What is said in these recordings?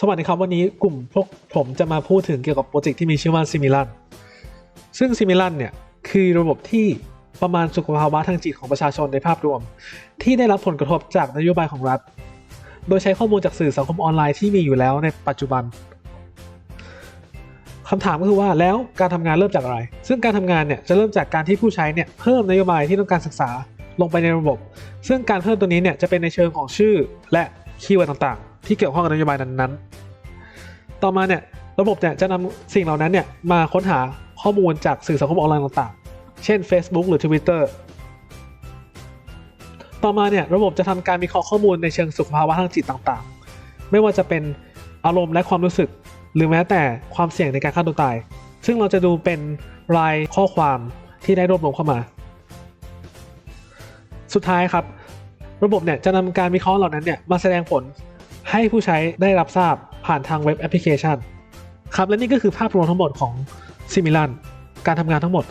สวัสดีครับ วันนี้กลุ่มพวกผมจะมาพูดถึงเกี่ยวกับโปรเจกต์ที่มีชื่อว่า Similan ซึ่ง Similan เนี่ยคือระบบที่ประมาณสุขภาวะทางจิตของประชาชนในภาพรวม ที่ได้รับผลกระทบจากนโยบายของรัฐ โดยใช้ข้อมูลจากสื่อสังคมออนไลน์ที่มีอยู่แล้วในปัจจุบันคำถามก็คือว่าแล้วการทำงานเริ่มจากอะไร ซึ่งการทำงานเนี่ยจะเริ่มจากการที่ผู้ใช้เนี่ยเพิ่มนโยบายที่ต้องการศึกษาลงไปในระบบ ซึ่งการเพิ่มตัวนี้เนี่ยจะเป็นในเชิงของชื่อและคีย์เวิร์ดต่างๆ ที่เกี่ยวข้องกับนโยบายนั้นๆ ต่อมาเนี่ยระบบเนี่ยจะนำสิ่งเหล่านั้นเนี่ยมาค้นหาข้อมูลจากสื่อสังคมออนไลน์ต่างๆ เช่น Facebook หรือ Twitter ต่อมาเนี่ยระบบจะทำการวิเคราะห์ข้อมูลในเชิงสุขภาวะทางจิตต่างๆ ไม่ว่าจะเป็นอารมณ์และความรู้สึก หรือแม้แต่ความเสี่ยงในการฆ่าตัวตาย ซึ่งเราจะดูเป็นรายข้อความที่ได้รวบรวมเข้ามา สุดท้ายครับ ระบบเนี่ยจะนำการวิเคราะห์เหล่านั้นเนี่ยมาแสดงผล ให้ผู้ใช้ได้รับทราบผ่านทางเว็บแอปพลิเคชันครับและนี่ก็คือภาพรวมทั้งหมดของ Similan การทำงานทั้งหมด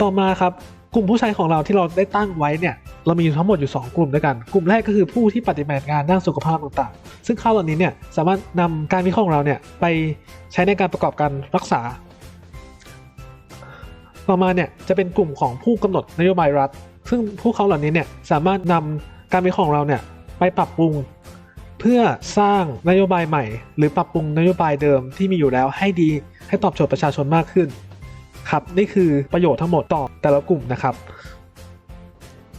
ต่อมาครับกลุ่มผู้ใช้ของเราที่เราได้ตั้งไว้เนี่ยเรามีทั้งหมดอยู่ 2 กลุ่มด้วยกัน กลุ่มแรกก็คือผู้ที่ปฏิบัติงานด้านสุขภาพต่างๆ ซึ่งเข้าเหล่านี้เนี่ยสามารถนำการวิเคราะห์ของเราเนี่ยไปใช้ในการประกอบการรักษา ต่อมาเนี่ยจะเป็นกลุ่มของผู้กำหนดนโยบายรัฐ ซึ่งพวกเขาเหล่านี้เนี่ยสามารถนำการวิเคราะห์ของเราเนี่ยไปปรับปรุง เพื่อสร้างนโยบายใหม่ หรือปรับปรุงนโยบายเดิมที่มีอยู่แล้วให้ดีให้ตอบโจทย์ประชาชนมากขึ้นครับนี่คือประโยชน์ทั้งหมดต่อแต่ละกลุ่มนะครับ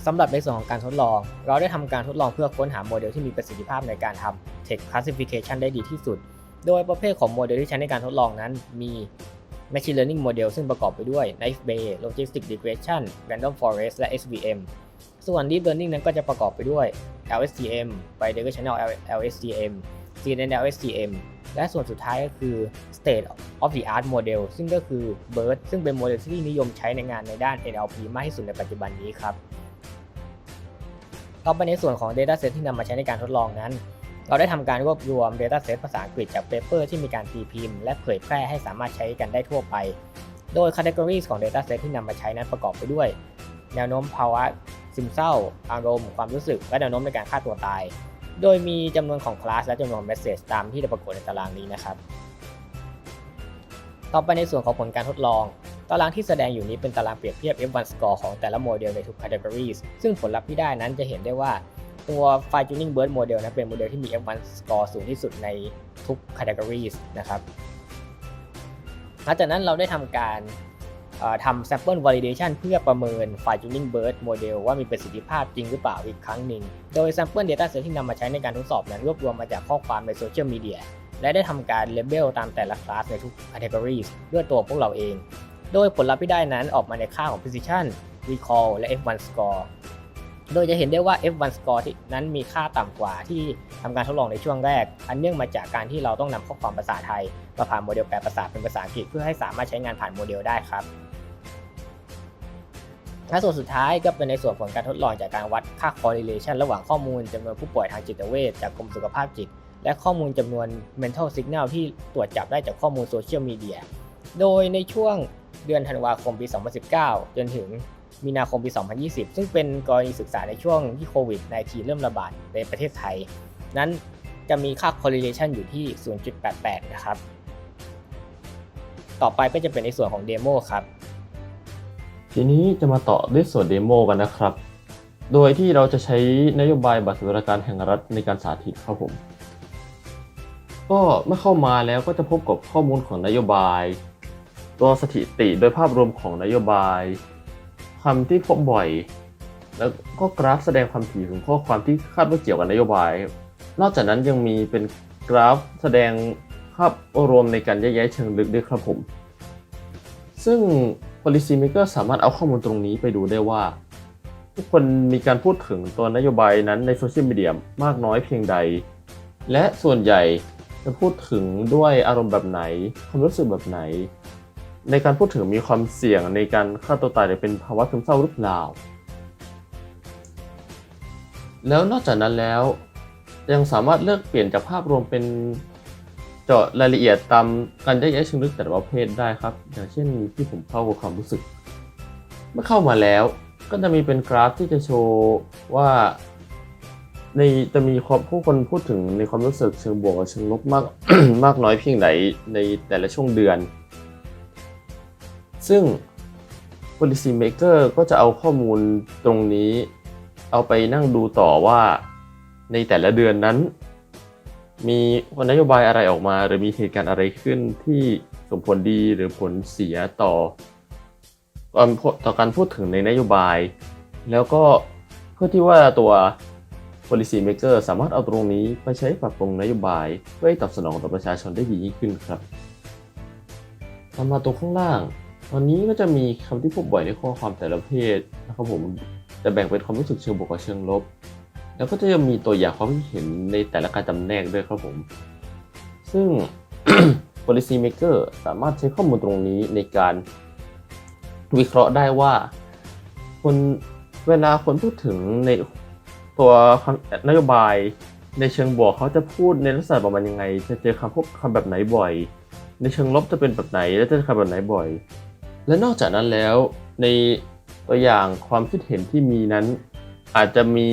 สำหรับในส่วนของการทดลอง เราได้ทำการทดลองเพื่อค้นหาโมเดลที่มีประสิทธิภาพในการทำ Text Classification ได้ดีที่สุด โดยประเภทของโมเดลที่ใช้ในการทดลองนั้นมี Machine Learning Model ซึ่งประกอบไปด้วย Knife Bay Logistic Regression Random Forest และ SVM ส่วน Deep Learning นั้นก็จะประกอบไปด้วย LSTM Bidirectional LSTM CNN LSTM และส่วนสุดท้ายก็คือ State of the Art Model ซึ่งก็คือ BERT ซึ่งเป็นโมเดลที่นิยมใช้ในงานในด้าน NLP มากที่สุดในปัจจุบันนี้ครับต่อไปในส่วนของ Dataset ที่นำมาใช้ในการทดลองนั้น เราได้ทำการรวบรวม Dataset ภาษาอังกฤษจากเปเปอร์ที่มีการตีพิมพ์และเผยแพร่ให้สามารถใช้กันได้ทั่วไป โดย Categories ของ Dataset ที่นำมาใช้นั้นประกอบไปด้วย แนวโน้มภาวะ ซึมเศร้า อารมณ์ ความรู้สึก และแนวโน้มในการฆ่าตัวตาย โดยมีจำนวนของคลาสและจำนวน Message ตามที่ได้ปรากฏในตารางนี้นะครับ ต่อไปในส่วนของผลการทดลอง ตารางที่แสดงอยู่นี้เป็นตารางเปรียบเทียบ F1 score ของแต่ละโมเดลในทุก categories ซึ่งผลลัพธ์ที่ได้นั้นจะเห็นได้ว่าตัว Fine Tuning Bird Model นะเป็นโมเดลที่มี F1 score สูงที่สุดในทุก categories นะครับหลังจากนั้นเราได้ทำการ ทำ sample validation เพื่อประเมิน Fine Tuning Bird Model ว่ามีประสิทธิภาพจริงหรือเปล่าอีกครั้งหนึ่ง โดย sample dataset ที่นำมาใช้ในการทดสอบนั้นรวบรวมมาจากข้อความในโซเชียลมีเดียและได้ทำการ label ตามแต่ละคลาสในทุก categories ด้วยตัวพวกเราเอง โดยผลลัพธ์ที่ได้นั้นออกมาในค่าของ precision recall และ F1 score โดยจะเห็นได้ว่า F1 score ที่นั้นมีค่าต่ำกว่าที่ทำการทดลองในช่วงแรก อันเนื่องมาจากการที่เราต้องนำข้อความภาษาไทย มาผ่านโมเดลแปลภาษาเป็นภาษาอังกฤษเพื่อให้สามารถใช้งานผ่านโมเดลได้ครับ และส่วนสุดท้ายก็เป็นในส่วนผลการทดลองจากการวัดค่า correlation ระหว่างข้อมูลจำนวนผู้ป่วยทางจิตเวชจากกรมสุขภาพจิต และข้อมูลจำนวน mental signal ที่ตรวจจับได้จากข้อมูลโซเชียลมีเดีย โดยในช่วงเดือนธันวาคมปี 2019 จนถึงมีนาคมปี 2020 ซึ่งเป็นกรณีศึกษาในช่วงที่โควิด -19 เริ่มระบาดในประเทศไทย นั้นจะมีค่า correlation อยู่ที่ 0.88 นะครับ ต่อไปก็จะเป็นในส่วนของเดโมครับ ทีนี้จะมาต่อด้วยส่วนเดโมกันนะครับ โดยที่เราจะใช้นโยบายบัตรสวัสดิการแห่งรัฐในการสาธิตครับผม ก็เมื่อเข้ามาแล้วก็จะพบกับข้อมูลของนโยบาย ตัวสถิติโดยภาพรวมของนโยบายคำที่พบบ่อย แล้วก็กราฟแสดงความถี่ของข้อความที่คาดว่าเกี่ยวกับนโยบาย นอกจากนั้นยังมีเป็นกราฟแสดงภาพรวมในการแยกแยะเชิงลึกด้วยครับผม ซึ่ง policy maker สามารถเอาข้อมูลตรงนี้ไปดูได้ว่า ทุกคนมีการพูดถึงตัวนโยบายนั้นในโซเชียลมีเดียมากน้อยเพียงใด และส่วนใหญ่จะพูดถึงด้วยอารมณ์แบบไหน ความรู้สึกแบบไหน ในการพูดถึงมีความเสี่ยงในการฆ่าตัวตายหรือเป็นภาวะซึมเศร้าหรือเปล่า แล้วนอกจากนั้นแล้ว ยังสามารถเลือกเปลี่ยนจากภาพรวมเป็น เจาะรายละเอียดตามการแยกแยะเชิงลึกแต่ละประเภทได้ครับ อย่างเช่นที่ผมเข้ากับความรู้สึก เมื่อเข้ามาแล้วก็จะมีเป็นกราฟที่จะโชว์ว่าในจะมีผู้คนพูดถึงในความรู้สึกเชิงบวกกับเชิงลบมากมากน้อยเพียงไหนในแต่ละช่วงเดือน ซึ่ง policy maker ก็จะเอาข้อมูลตรงนี้ เอาไปนั่งดูต่อว่าในแต่ละเดือนนั้น มีนโยบายอะไรออกมา หรือมีเหตุการณ์อะไรขึ้นที่ส่งผลดีหรือผลเสียต่อต่อการพูดถึงในนโยบาย แล้วก็เพื่อที่ว่าตัว policy maker สามารถเอาตรงนี้ไปใช้ปรับปรุงนโยบายเพื่อให้ตอบสนองต่อประชาชนได้ดียิ่งขึ้นครับตามมาตรงข้างล่าง ตอนนี้ก็จะมีคำที่พบบ่อยในข้อความแต่ละเพศนะครับผมจะแบ่งเป็นความรู้สึกเชิงบวกกับเชิงลบ แล้วก็จะยังมีตัวอย่างความคิดเห็นในแต่ละการจำแนกด้วยครับผม ซึ่ง policy maker สามารถใช้ข้อมูลตรงนี้ในการวิเคราะห์ได้ว่าคนเวลาคนพูดถึงในตัวนโยบายในเชิงบวกเขาจะพูดในลักษณะประมาณยังไง จะเจอคำพวกคำแบบไหนบ่อย ในเชิงลบจะเป็นแบบไหน และจะเจอคำแบบไหนบ่อย และนอกจากนั้นแล้วในตัวอย่างความคิดเห็นที่มีนั้น อาจจะมี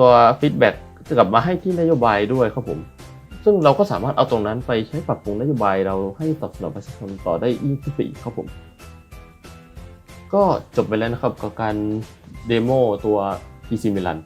ตัวฟีดแบ็กจะกลับมาให้ที่นโยบายด้วยครับผม ซึ่งเราก็สามารถเอาตรงนั้นไปใช้ปรับปรุงนโยบายเราให้ตอบสนองประชาชนต่อได้ยิ่งขึ้นไปอีกครับผม ก็จบไปแล้วนะครับกับการเดโมตัว PC Milan